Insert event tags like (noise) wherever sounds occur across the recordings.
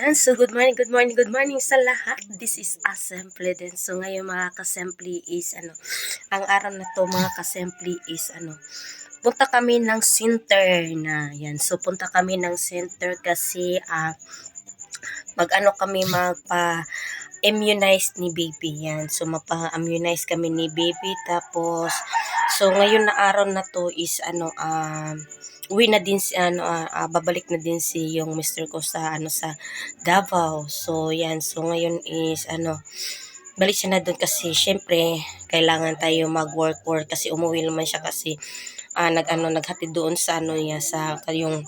Ayan, so good morning, good morning, good morning sa lahat. This is Assembly din. So ngayon mga kasempli is ano, ang araw na to mga kasempli is ano, punta kami ng center na yan. So punta kami ng center kasi ah mag-ano kami magpa immunize ni baby yan. So mapa-immunize kami ni baby tapos so ngayon na araw na to is ano um uwi na din si ano ah, ah, babalik na din si yung Mr. ko sa ano sa Davao. So yan, so ngayon is ano balik siya na doon kasi syempre kailangan tayo mag-work work kasi umuwi naman siya kasi ah, nag ano naghatid doon sa ano niya sa yung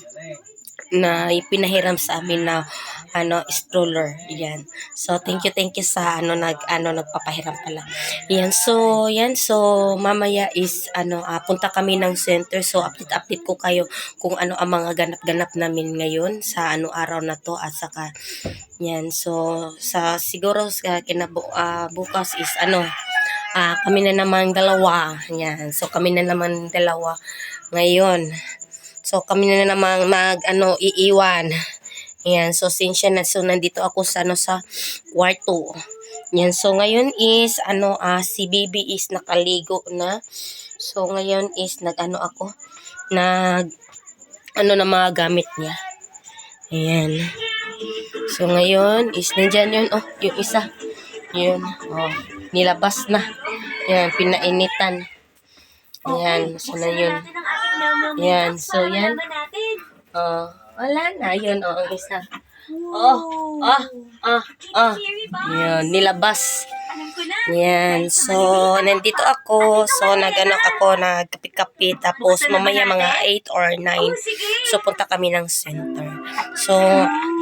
na ipinahiram sa amin na ano stroller. Yan. So thank you thank you sa ano nag ano nagpapahiram pala. Yan. So yan. So mamaya is ano ah, punta kami ng center. So update update ko kayo kung ano ang mga ganap-ganap namin ngayon sa ano araw na to at saka yan. So sa siguro sa kinabu ah, bukas is ano ah, kami na naman dalawa. Yan. So kami na naman dalawa ngayon So kami na naman mag ano iiwan. Yan, so since yan so nandito ako sa ano sa kwarto. Yan, so ngayon is ano ah si baby is nakaligo na. So ngayon is nag-ano ako nag ano na mga gamit niya. Ayan. So ngayon is nandyan yun oh, yung isa. Yun, oh, nilabas na. Yan, pinainitan. Ayan, so na yun. Yan, so yan. Oh, wala na. Yun, oh, ang isa. Oh, ah, ah, ah. Yan, nilabas. Yan, so, nandito ako. So, nag-ano ako, nagkapi-kapi. Tapos, mamaya mga 8 or 9. So, punta kami ng center. So,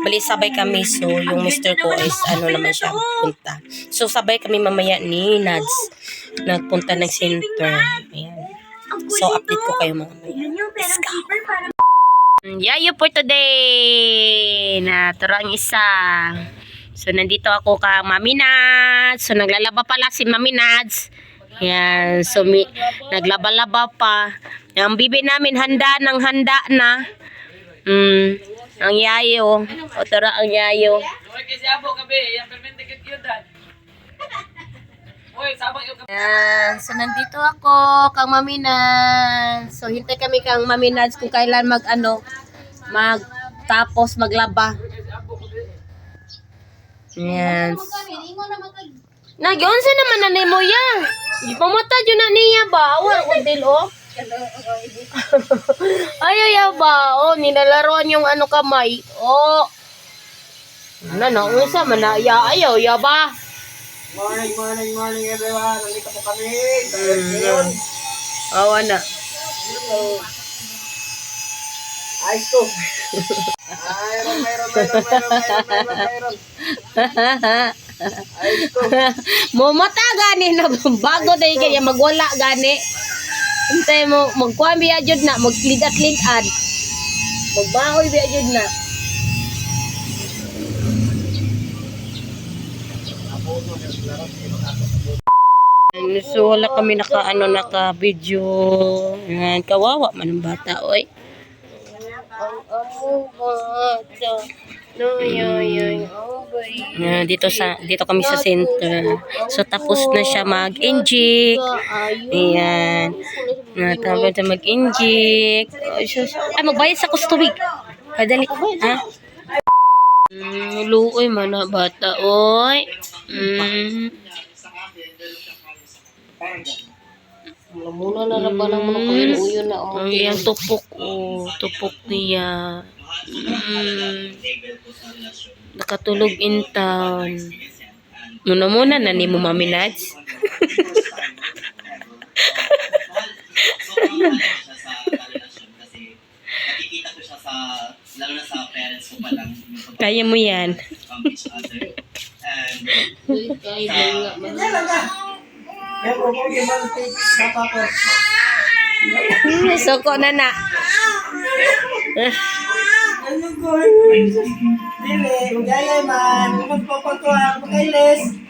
bali sabay kami. So, yung mister ko is, ano naman siya, punta. So, sabay kami mamaya ni Nads. Nagpunta ng center. Ayan. So, update ko kayo mamaya. Let's go. Yayo for today na turang isa. So, nandito ako kang Mami Nads. So, naglalaba pala si Mami Nads. Yan. So, mi, naglaba-laba pa. Ang bibi namin handa ng handa na. Mm, ang yayo. O, tara ang yayo. Kasi abo kabe, yung permente kit yun dan. Oy, sabang yung Yan. So, nandito ako, kang Mami Nads. So, hintay kami kang Mami Nads kung kailan mag, ano, mag, tapos maglaba. Yan. Nagyon sa naman nanay mo ya. Di pa mata dyan na niya ba? Awa ko dil oh. (laughs) Ayaw ya ba? Oh, ninalaroan yung ano kamay. Oh. Ano na, unsa man na, ya, ayaw, ya ba? Morning, morning, morning everyone. Nandito po kami. Mm. Awa na. Ice to. Mayroon, mayroon, mayroon, mayroon, mayroon, mayroon. Ice to. mo mata gani na bago dahil kaya magwala gani. Hintay mo, magkuhan biya jud na, magligat ligad Magbahoy biya jud na. So wala kami naka ano naka video. Yan kawawa man ang bata oy. Yan, dito sa dito kami sa center. So tapos na siya mag-inject. Ayan. Natapos na mag-inject. Ay, sus. Ay, magbayad sa kustumig. Kadali. Ha? Mm, luoy man na bata, oy. Mm. Muna na na ba mga kainuyo na Ang iyang tupok, oh. Tupok niya. Mm. Nakatulog in town. Muna muna na ni mo Mami Nads. (laughs) (laughs) nakikita ko siya sa, lalo na sa parents ko pa lang, yung pag- Kaya mo yan. from each other. And, Meron po yung mga tips sa papa. Soko na na. Ano ko? Dili, gaya man. Magpapatuwa, makailis.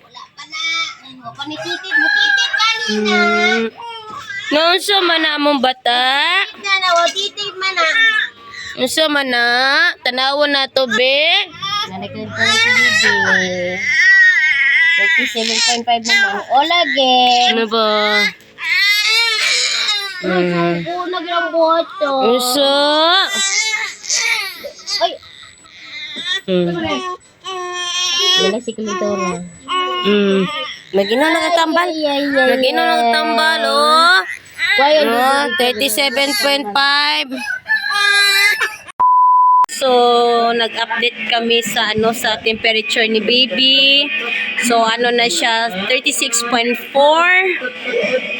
Wala pa na. Ano pa ni titit mo? Titit kanina. Nonso man na mong bata. Na na, wa titit man na. Unsa man na? Tanawon na to, be. Nalagyan ko si Bibi. 37.5 naman. O lagi. Ano ba? To. Unsa? Ay, Hmm. wala si Kulidora. Hmm. Magino nakatambal. Magino nakatambal, oh. Why Oh, 37.5. So, nag-update kami sa ano sa temperature ni baby. So, ano na siya, 36.4.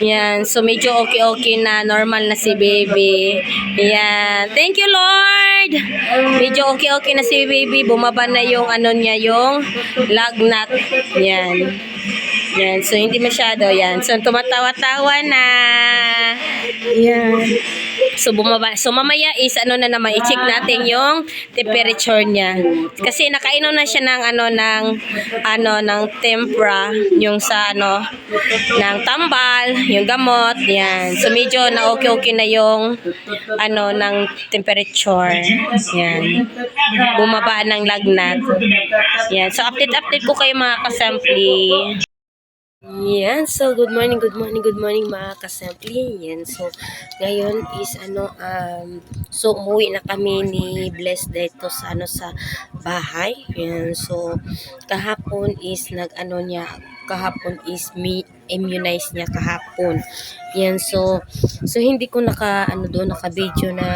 Yan. So, medyo okay-okay na. Normal na si baby. Yan. Thank you, Lord. Medyo okay-okay na si baby. Bumaba na yung ano niya, yung lagnat. Yan. Yan. So, hindi masyado. Yan. So, tumatawa-tawa na. Yan. So, bumaba. So, mamaya is, ano na naman, i-check natin yung temperature niya. Kasi, nakainom na siya ng, ano, ng, ano, ng tempra, yung sa, ano, ng tambal, yung gamot, yan. So, medyo na okay-okay na yung, ano, ng temperature. Yan. Bumaba ng lagnat. Yan. So, update-update ko kayo mga kasampli. Yan. So, good morning, good morning, good morning mga kasampli. Yan. So, ngayon is ano, um, so umuwi na kami ni Bless dito sa ano sa bahay. Yan. So, kahapon is nag ano niya, kahapon is me immunize niya kahapon. Yan. So, so hindi ko naka ano doon naka video na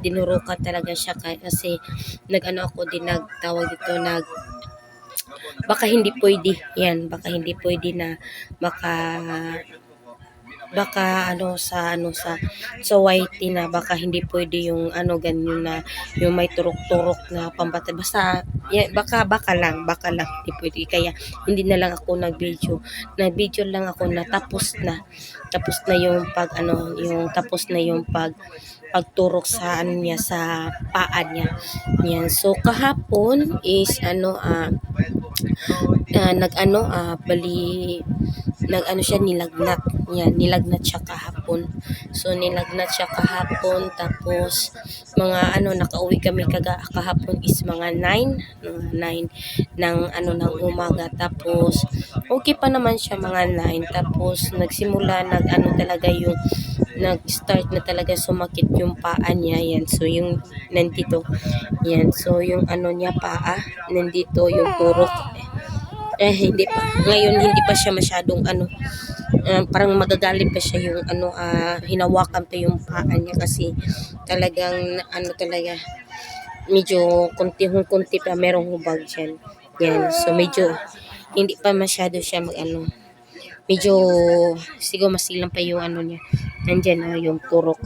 dinurukan talaga siya kasi nag ano ako din nagtawag dito nag baka hindi pwede. Yan baka hindi pwede na maka baka ano sa ano sa sa white na baka hindi pwede yung ano ganyan na yung may turok-turok na pambata. Basta yan, baka baka lang baka lang hindi pwede. Kaya hindi na lang ako nag-video. Nag-video lang ako na tapos na. Tapos na yung pag ano yung tapos na yung pag pagturok sa ano niya sa paa niya. Yan. So kahapon is ano ah ah, nag-ano ah bali nag-ano siya nilagnat. Yan, nilagnat siya kahapon. So nilagnat siya kahapon tapos mga ano nakauwi kami kaga kahapon is mga 9, mga 9 ng ano ng umaga tapos okay pa naman siya mga 9 tapos nagsimula nag ano talaga yung nag-start na talaga sumakit yung paa niya. Yan so yung nandito. Yan so yung ano niya paa nandito yung turok eh hindi pa. Ngayon hindi pa siya masyadong ano ah, parang magagalit pa siya yung ano ah, hinawakan pa yung paa niya kasi talagang ano talaga medyo konti-konti pa merong hubag dyan yan so medyo hindi pa masyado siya mag ano medyo siguro masilang pa yung ano niya. Nandyan na yung turok.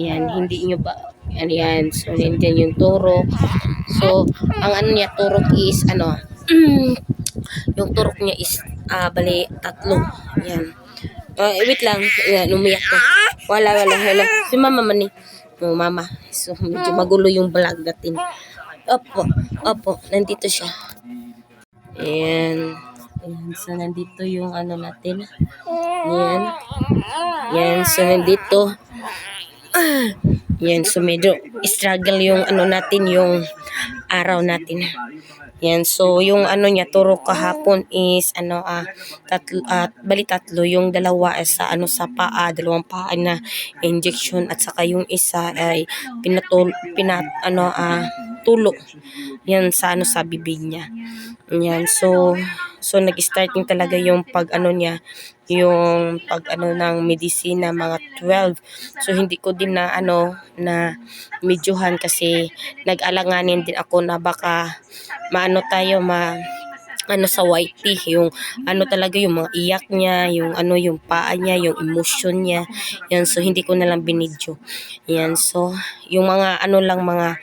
Yan hindi nyo ba yan yan so nandyan yung turok. So ang ano niya turok is ano (clears throat) yung turok niya is ah bali tatlo. Yan Ah, wait lang. Yan umiyak ko wala wala wala. Si mama man eh. Oh, mama. So medyo magulo yung vlog natin. Opo opo. Nandito siya. Ayan. Ayan. So, nandito yung ano natin. Ayan. Ayan. So, nandito. Ayan. So, medyo struggle yung ano natin, yung araw natin. Yan. So, yung ano niya, turo kahapon is, ano, ah, tatlo, ah, bali tatlo. Yung dalawa is sa, ano, sa paa, dalawang paa na injection. At saka yung isa ay pinatul, pinat, ano, ah, tulo. Yan sa, ano, sa bibig niya. Yan. So, so nag-starting talaga yung pag ano niya, yung pag ano ng medisina mga 12. So hindi ko din na ano na medyohan kasi nag-alanganin din ako na baka maano tayo ma ano sa whitey, yung ano talaga yung mga iyak niya, yung ano yung paa niya, yung emotion niya. Yan so hindi ko na lang binidyo. Yan so yung mga ano lang mga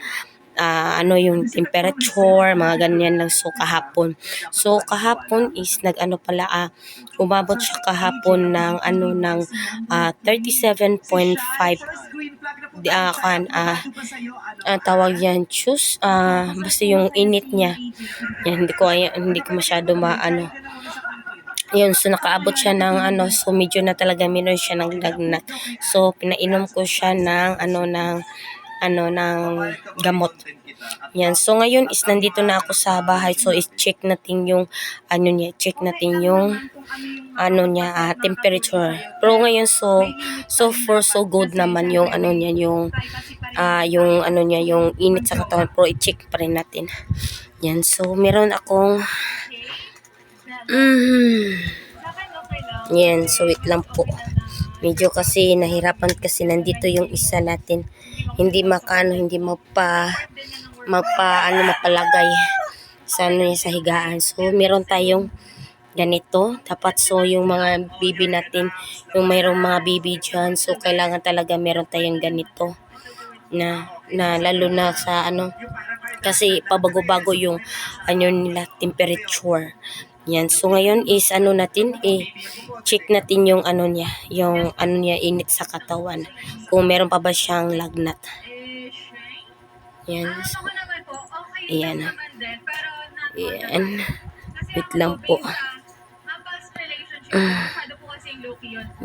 ah, ano yung temperature, mga ganyan lang. So, kahapon. So, kahapon is nag-ano pala, ah, umabot siya kahapon ng ano ng ah, 37.5 di ah, kan, ah, ah, tawag yan, choose, ah, basta yung init niya. Yan, hindi ko, ay- hindi ko masyado maano. Yun, so nakaabot siya ng ano, so medyo na talaga minor siya ng lagnat. So, pinainom ko siya ng ano, ng ano ng gamot. Yan. So ngayon is nandito na ako sa bahay. So is check natin yung ano niya, check natin yung ano niya, ah, temperature. Pero ngayon so so far so good naman yung ano niya, yung ah yung ano niya, yung init sa katawan. Pero i-check pa rin natin. Yan. So meron akong mm, yan. So wait lang po. Medyo kasi nahirapan kasi nandito yung isa natin. Hindi makano, hindi mapa mapa ano mapalagay sa ano sa higaan. So meron tayong ganito. Dapat so yung mga bibi natin, yung mayroong mga bibi dyan. So kailangan talaga meron tayong ganito na na lalo na sa ano kasi pabago-bago yung ano nila temperature. Yan. So ngayon is ano natin eh check natin yung ano niya, yung ano niya init sa katawan. Kung meron pa ba siyang lagnat. Yan. So, Ayan. Ayan. Wait lang po. Ah.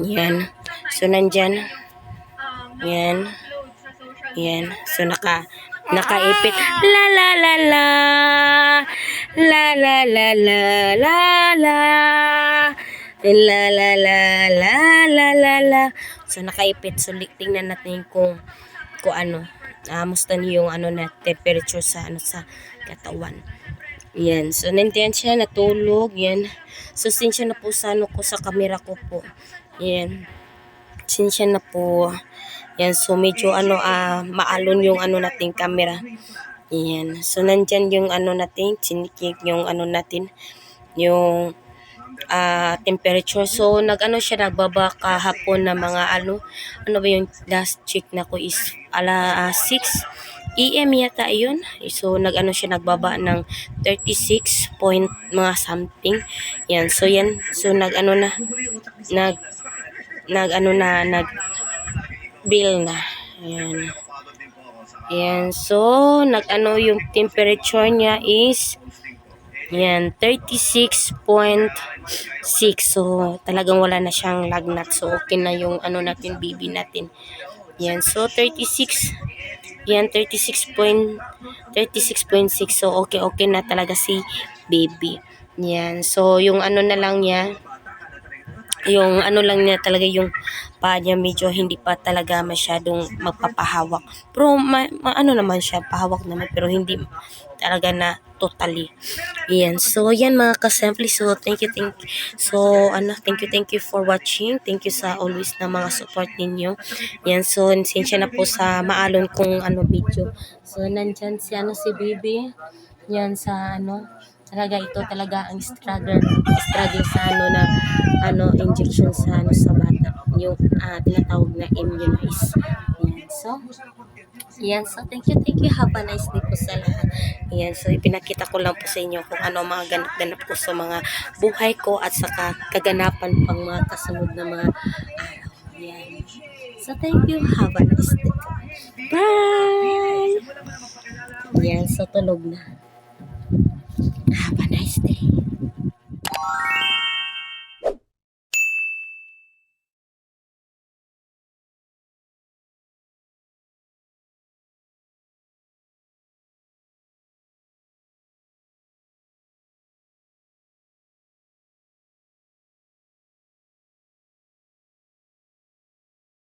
Yan. So, nandyan. Yan. Yan. So, naka, nakaipit. La la la la. La la la la la la. La la la la la la la. So, nakaipit. So, tingnan natin kung kung ano. Ah, musta niyo yung ano na temperature sa ano sa katawan. Yan. So, nandiyan siya, natulog. Yan. So, sinsya na po sa ano ko, sa camera ko po. Yan. Sinsya na po. Yan. So, medyo ano, ah, maalon yung ano nating camera. Yan. So, nandyan yung ano natin, sinikik yung ano natin, yung ah, temperature. So, nag-ano siya, nagbaba kahapon na mga ano, ano ba yung last check na ko is ala ah, 6 EM yata yun. So, nag-ano siya, nagbaba ng 36 point mga something. Yan. So, yan. So, nag-ano na, nag, nag-ano na, nag, bill na. Yan. Yan. So, nag-ano yung temperature niya is yan, 36.6. So, talagang wala na siyang lagnat. So, okay na yung ano natin, baby natin. Yan, so 36. Yan, 36 point, 36.6. So, okay, okay na talaga si baby. Yan, so yung ano na lang niya, yung ano lang niya talaga yung paa niya medyo hindi pa talaga masyadong magpapahawak. Pero ma, ma- ano naman siya, pahawak naman pero hindi talaga na totally. Yan. So, yan mga kasimple. So, thank you, thank So, ano, thank you, thank you for watching. Thank you sa always na mga support ninyo. Yan. So, sinsya na po sa maalon kong ano video. So, nandyan si ano si Baby. Yan sa ano, talaga ito talaga ang struggle struggle sa ano na ano injection sa ano sa bata. Yung ah, tinatawag na immunize yan so yan so thank you thank you. Have a nice day po sa lahat. Yan so ipinakita ko lang po sa inyo kung ano mga ganap-ganap ko sa mga buhay ko at saka kaganapan pang mga kasunod na mga araw. Yan so thank you. Have a nice day. Bye! Yan so tulog na